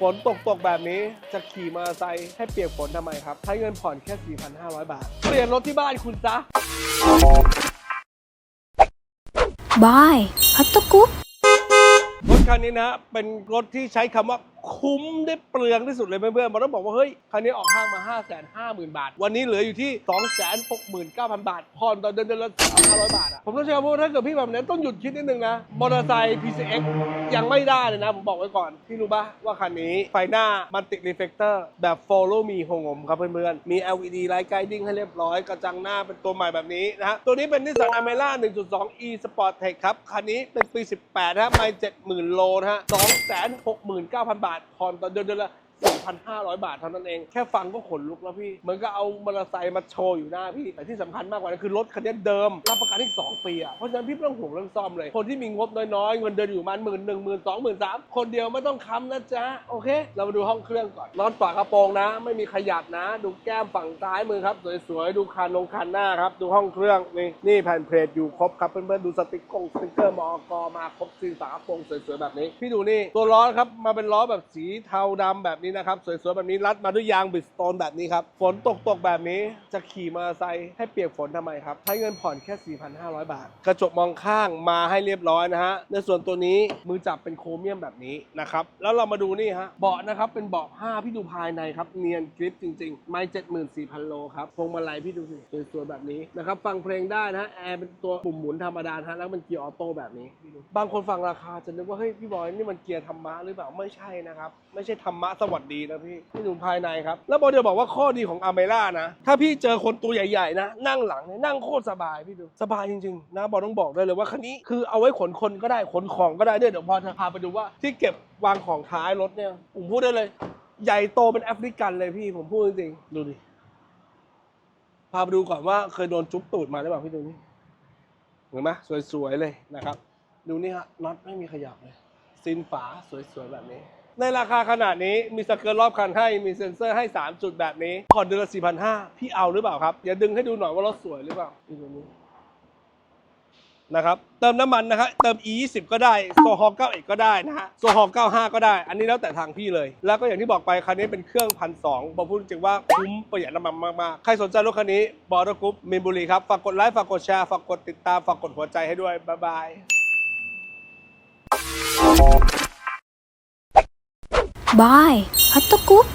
ฝนตกตกแบบนี้จะขี่มอเตอร์ไซค์ให้เปียกฝนทำไมครับ ใช้เงินผ่อนแค่ 4,500 บาท เปลี่ยนรถที่บ้านคุณซะบายฮัตโตกุ๊ปรถคันนี้นะ เป็นรถที่ใช้คำว่าคุ้มได้เปลืองที่สุดเลยเพื่อนๆมันต้องบอกว่า เฮ้ย คันนี้ออกห้างมา 5 5 0 0 0 0 บาท วันนี้เหลืออยู่ที่ 269,000 บาทผ่อนต่อเดือนเดือนละ3,500 บาทอะผมต้องใช้คำว่าถ้าเกิดพี่แบบนี้ต้องหยุดคิดนิดนึงนะ มอเตอร์ไซค์ PCX ยังไม่ได้เลยนะ ผมบอกไว้ก่อน พี่รู้ปะว่าคันนี้ ไฟหน้ามันติดรีเฟกเตอร์แบบ Follow Me หงงมครับเพื่อนๆมี LED Light Guiding ให้เรียบร้อยกระจังหน้าเป็นตัวใหม่แบบนี้นะฮะตัวนี้เป็นนิสสันอเมร่า1.2 e Sport Tech ครับคันนี้เป็นปี 18นะฮะไม่70,000โลนะฮะ269,000บาทาทผ่อนต่อเดือนเดือนละ 4,500 บาทเท่านั้นเอง แค่ฟังก็ขนลุกแล้วพี่ เหมือนก็เอามอเตอร์ไซค์มาโชว์อยู่หน้าพี่ แต่ที่สำคัญมากกว่านั้นคือรถคันนี้เดิม รับประกันอีก 2 ปีอะ เพราะฉะนั้นพี่ไม่ต้องห่วงเรื่องซ่อมเลย คนที่มีงบน้อยๆ เงินเดือนอยู่ประมาณหมื่นหนึ่งหมื่นสองหมื่นสามคนเดียวไม่ต้องค้ำนะจ๊ะ โอเค เรามาดูห้องเครื่องก่อนนอตฝากระโปรงนะ ไม่มีขยับนะ ดูแก้มฝั่งซ้ายมือครับ สวยๆ ดูคันลงคันหน้าครับ ดูห้องเครื่องนี่ นี่แผ่นเพลทอยู่ครบครับเพื่อนๆ ดูสติ๊กกงสติ๊กเกอร์มอกมาครบซีนฝากระโปรงสวยๆแบบนี้ พี่ดูนี่ ตัวล้อครับ มาเป็นล้อแบบสีเทาดำแบบนี้นะครับสวยๆแบบนี้รัดมาด้วยยางบิสโตนแบบนี้ครับ ฝนตกตกๆแบบนี้จะขี่มอเตอร์ไซค์ให้เปียกฝนทำไมครับ ใช้เงินผ่อนแค่ 4,500 บาท กระจกมองข้างมาให้เรียบร้อยนะฮะ ในส่วนตัวนี้มือจับเป็นโครเมียมแบบนี้นะครับ แล้วเรามาดูนี่ฮะ เบาะนะครับ เป็นเบาะผ้าพี่ดูภายในครับ เนียนกริปจริงๆ ไม่74,000 โลครับ พวงมาลัยพี่ดูสิสวยๆแบบนี้นะครับ ฟังเพลงได้นะฮะ แอร์เป็นตัวปุ่มหมุนธรรมดาฮะ แล้วมันเกียร์ออโต้แบบนี้ บางคนฟังราคาจะนึกว่าเฮ้ยพี่บอยนี่มันเกียร์ธรรมะหรือเปล่า ไม่ใช่นะครับ ไม่ใช่ธรรมะสวัสดีนะพี่พี่ดูภายในครับ แล้วบอยจะบอกว่าข้อดีของอเมร่านะ ถ้าพี่เจอคนตัวใหญ่ๆนะ นั่งหลังเนี่ยนั่งโคตรสบายพี่ดูสบายจริงๆนะบอยต้องบอกได้เลยว่าคันนี้คือเอาไว้ขนคนก็ได้ขนของก็ได้ด้วยเดี๋ยวพอจะพาไปดูว่าที่เก็บวางของท้ายรถเนี่ยผมพูดได้เลย ใหญ่โตเป็นแอฟริกันเลยพี่ผมพูดจริงๆดูดิพาไปดูก่อนว่าเคยโดนจุ๊บตูดมาหรือเปล่าพี่ดูนี่เห็นไหมสวยๆเลยนะครับ ดูนี่ฮะน็อตไม่มีขยับเลยซินฝาสวยๆแบบนี้ ในราคาขนาดนี้มีสเกิร์ตรอบคันให้มีเซ็นเซอร์ให้ 3 จุดแบบนี้ผ่อนเดือนละ4,500 พี่เอาหรือเปล่าครับ อย่าดึงให้ดูหน่อยว่ารถสวยหรือเปล่าดูตรงนี้นะครับเติมน้ำมันนะครับเติม E20 ก็ได้โซฮอ91 ก็ได้นะฮะโซฮอ95 ก็ได้ อันนี้แล้วแต่ทางพี่เลย แล้วก็อย่างที่บอกไปคันนี้เป็นเครื่องพันสองผมพูดจริงว่าคุ้มประหยัดน้ำมันมากๆ ใครสนใจรถคันนี้บอร์ดกรุ๊ปมินบุรีครับ ฝากกดไลค์ ฝากกดแชร์ ฝากกดติดตาม ฝากกดหัวใจให้ด้วย บ๊ายบาย บายฮัตโตกุ๊ป